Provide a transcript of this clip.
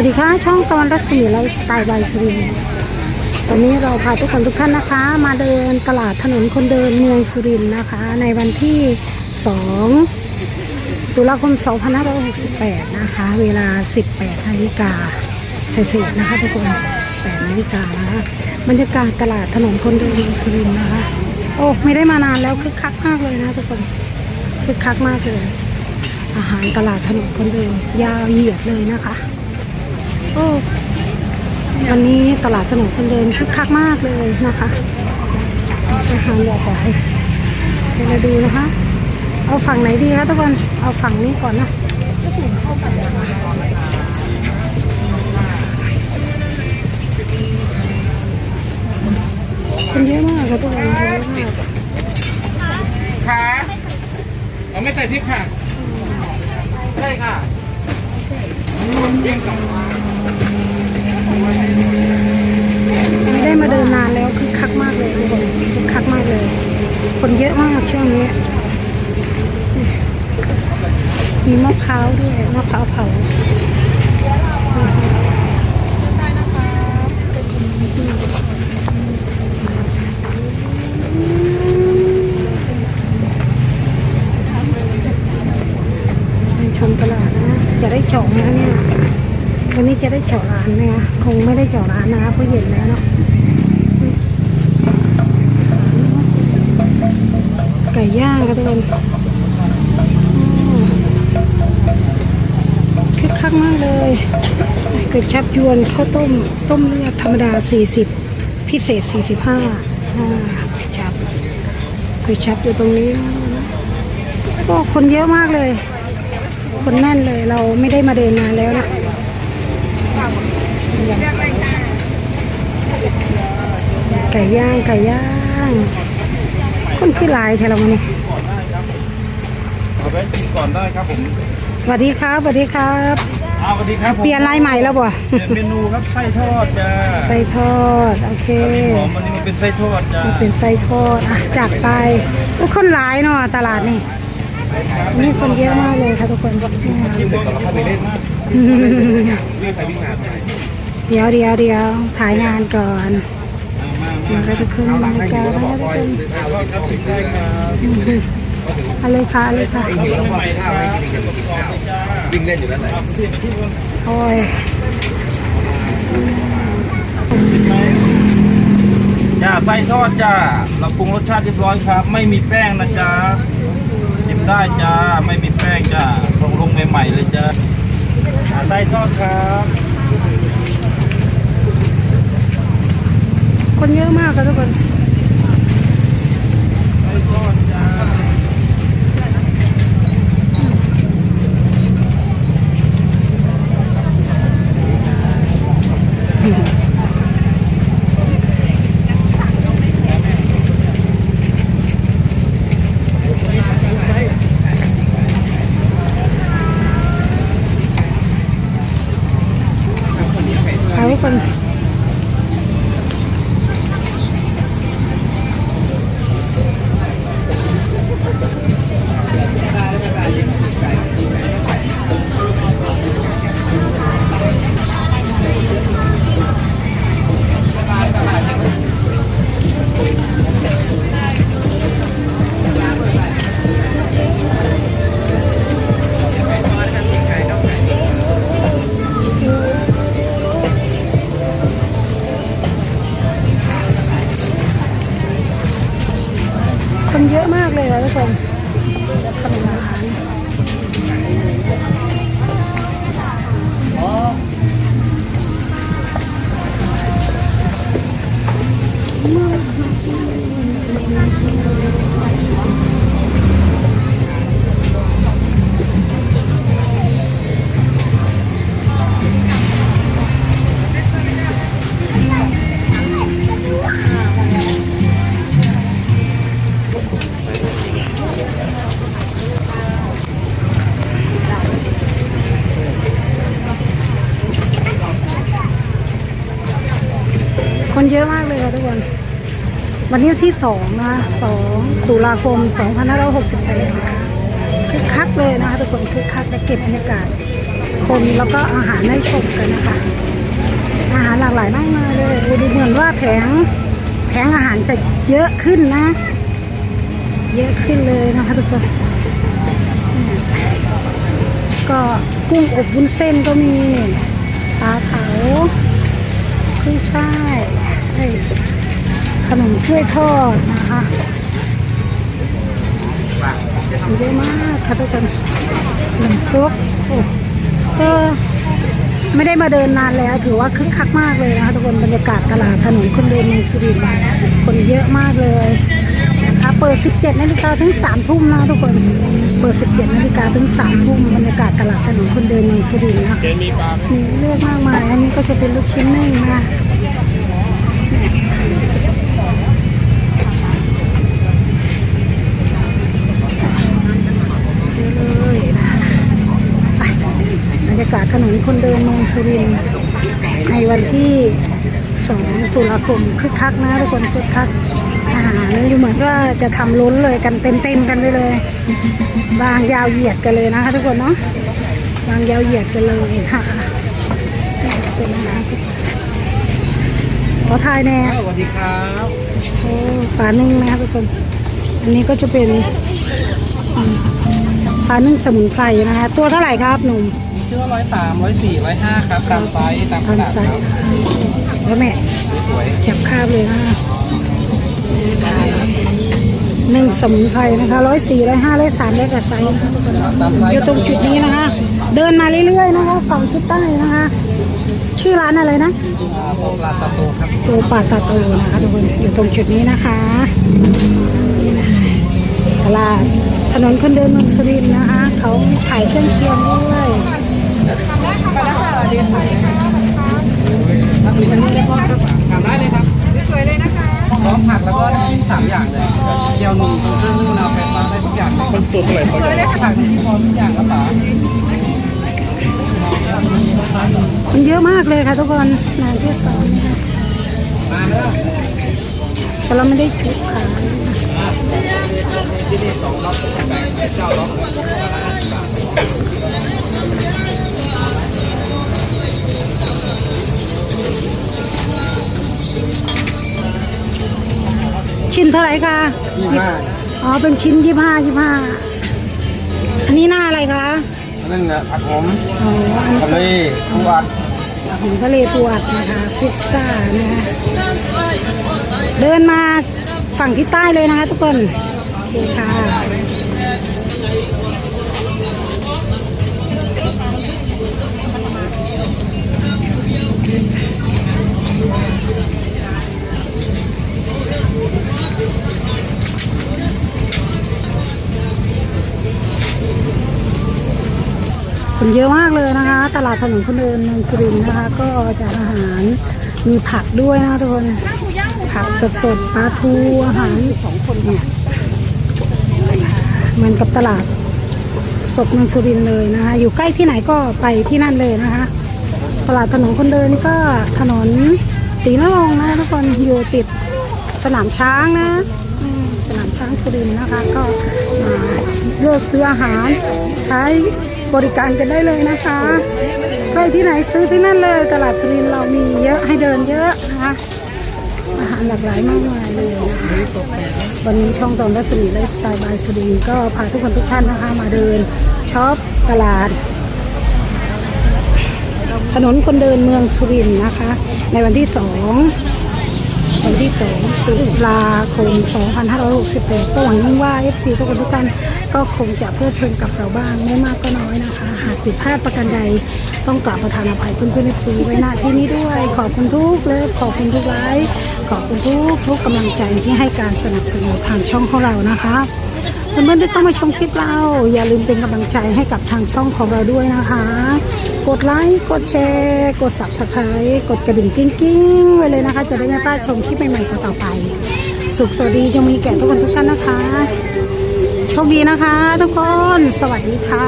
วัสดีค่ะช่องตะวันรัศมีไลฟ์สไตล์บายสุรินทร์วันนี้เราพาทุกคนทุกท่านนะคะ มาเดินตลาดถนนคนเดินเมืองสุรินทร์นะคะ ในวันที่ 2 ตุลาคม 2568 นะคะ เวลา 18นาฬิกาเศษๆนะคะทุกคน18นาฬิกานะคะบรรยากาศตลาดถนนคนเดินเมืองสุรินทร์นะคะ โอ้ไม่ได้มานานแล้วคึกคักมากเลยนะทุกคนคึกคักมากเลย อาหารตลาดถนนคนเดินยาวเหยียดเลยนะคะ วันนี้ตลาดถนนคนเดินคึกคักมากเลยนะคะอาหารหลากหลายเดี๋ยวมาดูนะคะ เอาฝั่งไหนดีคะทุกคนเอาฝั่งนี้ก่อนนะคนเยอะมากค่ะทุกคนเยอะมากค่ะเราไม่ใส่พริกค่ะใช่ค่ะเยี่ยงสอง ไม่ได้มาเดินนานแล้วคือคักมากเลยทุกคนคึกคักมากเลย คนเยอะมากช่วงนี้ มีมะพร้าวด้วยมะพร้าวเผาชมตลาดนะ จะได้เจาะนะเนี่ย วันนี้ จะได้เจาะร้านไหมคะคงไม่ได้เจาะร้านนะคะเพราะเย็นแล้วเนาะไก่ย่างกันทุกคนคึกคักมากเลยก๋วยจับยวนข้าวต้ม ต้มเลือดธรรมดา 40 พิเศษ 45อ่าก๋วยจับก๋วยจับอยู่ตรงนี้นะก็คนเยอะมากเลย คนแน่นเลยเราไม่ได้มาเดินนานแล้วนะ ไก่ย่างไก่ย่างคนคือหลายแถวเราเนี่ยเอาไปชิมก่อนได้ครับผมสวัสดีครับสวัสดีครับอ้าวสวัสดีครับผมเปลี่ยนลายใหม่แล้วบ่เปลี่ยนเมนูครับไส้ทอดจ้าไส้ทอดโอเคหอมวันนี้มันเป็นไส้ทอดจ้ามันเป็นไส้ทอดอะจัดไปโอ้คนหลายเนาะตลาดนี่นี่คนเยอะมากเลยค่ะทุกคนชิมก่อนแล้วเข้าไปเล่น เดี๋ยวเดี๋ยวเดี๋ยวถ่ายงานก่อนมาก็ทุกคนบรรยากาศนะทุกคนถามว่าครับชิมได้ครับเอาเลยค่ะอาเลยค่ะวิ่งเล่นอยู่นั่นแหละโอ้ยจ้าไส้ทอดจ้าเราปรุงรสชาติเรียบร้อยครับ ไม่มีแป้งนะจ๊ะชิมได้จ้าไม่มีแป้งจ้าลงลงใหม่ๆเลยจ้าไส้ทอดครับ คนเยอะมากค่ะทุกคน มากเลยค่ะทุกคนขนมอาหาร วันนี้ที่สองนะสองตุลาคม2568นะคะคึกคักเลยนะคะทุกคนคึกคักและเก็บบรรยากาศคนแล้วก็อาหารให้ชมกันนะคะ อาหารหลากหลายมากมายเลยดูเหมือนว่าแผงแผงอาหารจะเยอะขึ้นนะ เยอะขึ้นเลยนะคะทุกคนก็กุ้งอบวุ้นเส้นก็มีปลาเผาขึ้นช่ายเอ้ย ขนมถ้วยทอดนะคะเยอะมากค่ะทุกคนขนมครกโอ้ก็ไม่ได้มาเดินนานแล้ว ถือว่าคึกคักมากเลยนะคะทุกคนบรรยากาศตลาดถนนคนเดินเมืองสุรินทร์คนเยอะมากเลยนะคะเปิด 17นาฬิกาถึง3ทุ่มนะทุกคนเปิด 17นาฬิกาถึง3ทุ่มบรรยากาศตลาดถนนคนเดินเมืองสุรินทร์นะคะเจนมีปลามีเลือกมากมาย อันนี้ก็จะเป็นลูกชิ้นนึ่งนะเยอะเลยนะไปบรรยากาศถนน คนเดินเมืองสุรินทร์ในวันที่ 2 ตุลาคมคึกคักนะทุกคนคึกคักอาหารดูเหมือนว่าจะทำล้นเลยกันเต็มๆกันไปเลย บางยาวเหยียดกันเลยนะคะทุกคนเนาะวางยาวเหยียดกันเลยค่ะเป็นอาหารขอทายแน่สวัสดีครับโอ้ปลานึ่งนะคะทุกคน อันนี้ก็จะเป็นอืมปลานึ่งสมุนไพรนะคะ ตัวเท่าไหร่ครับหนุ่ม ชื่อว่าร้อยสามร้อยสี่ร้อยห้าครับตามไซส์ตามขทานนาดไซคส์รับแล้วแม่สวยจับคาบเลยนะคะหนึ่งสมุนไพรนะคะร้อยสี่ร้อยห้าร้อยสามแล้วแต่ไซส์นะคะทุกคนตามไซส์อยู่ตรงจุดนี้นะคะ เดินมาเรื่อยๆนะคะ ฝั่งทิศใต้นะคะ ชื่อร้านอะไรนะ อ่าพวกลาตาโตครับตัวปาตาโตนะคะทุกคนอยู่ตรงจุดนี้นะคะตลาดถนนคนเดินเมืองสุรินทร์นะคะ เขาขายเครื่องเคียงด้วย ถ้ามีทั้งนี้เลยก็ครับทำได้เลยครับสวยเลยนะคะพร้อมผักแล้วก็สามอย่างเลยเกี๊ยวหนุ่มเครื่องนึ่งมะนาวไฟฟ้าได้ทุกอย่างคนตัวเท่าไหร่สวยเลยผักที่พร้อมทุกอย่างครับป๋าคนเยอะมากเลยค่ะทุกคนงานที่สองนะคะมาแล้วแต่เราไม่ได้จุขาย ชิ้นเท่าไหร่คะยี่ห้าอ๋อ เป็นชิ้นยี่ห้ายี่ห้าอันนี้หน้าอะไรคะนั่นน่ะผักหอมอ๋ออันนี้ทะเลทุกวันของทะเลตัวอัดนะคะพิซซ่านะคะเดินมาฝั่งทิศใต้เลยนะคะทุกคนโอเคค่ะ ตลาดถนนคนเดินเมืองสุรินนะคะ ก็จะอาหารมีผักด้วยนะทุกคนผักสดๆปลาทูอาหารสองคนเนี่ยเหมือนกับตลาดสดเมืองสุรินเลยนะคะ อยู่ใกล้ที่ไหนก็ไปที่นั่นเลยนะคะ ตลาดถนนคนเดินก็ถนนศรีนรงค์นะทุกคนอยู่ติดสนามช้างนะสนามช้างสุรินนะคะ ก็มาเลือกซื้ออาหารใช้ บริการกันได้เลยนะคะใครที่ไหนซื้อที่นั่นเลย ตลาดสุรินทร์เรามีเยอะให้เดินเยอะนะคะอาหารหลากหลายมากมายเลยนะคะวันนี้ช่องตอนรัศมีไลฟ์สไตล์บายสุรินทร์ก็พาทุกคนทุกท่านนะคะมาเดินช็อปตลาด ถนนคนเดินเมืองสุรินทร์นะคะ ในวันที่สอง วันที่สองตุลาคม 2568 ก็หวังยิ่งว่า FC ทุกคนทุกท่านก็คงจะเพลิดเพลินกับเราบ้างไม่มากก็น้อยนะคะ หากผิดพลาดประการใดต้องกราบประทานอภัยเพื่อนๆ FC ไว้ณที่นี้ด้วย ขอบคุณทุกเลิฟขอบคุณทุกไลค์ขอบคุณทุกทุกกำลังใจที่ให้การสนับสนุนทางช่องของเรานะคะเพื่อนๆที่เข้ามาชมคลิปเรา อย่าลืมเป็นกำลังใจให้กับทางช่องของเราด้วยนะคะ กดไลค์กดแชร์ กด subscribe กดกระดิ่งกิ้งกิ้งๆไว้เลยนะคะ จะได้ไม่พลาดชมคลิปใหม่ๆต่อไป สุขสวัสดียังมีแก่ทุกคนทุกท่านนะคะ โชคดีนะคะ ทุกคนสวัสดีค่ะ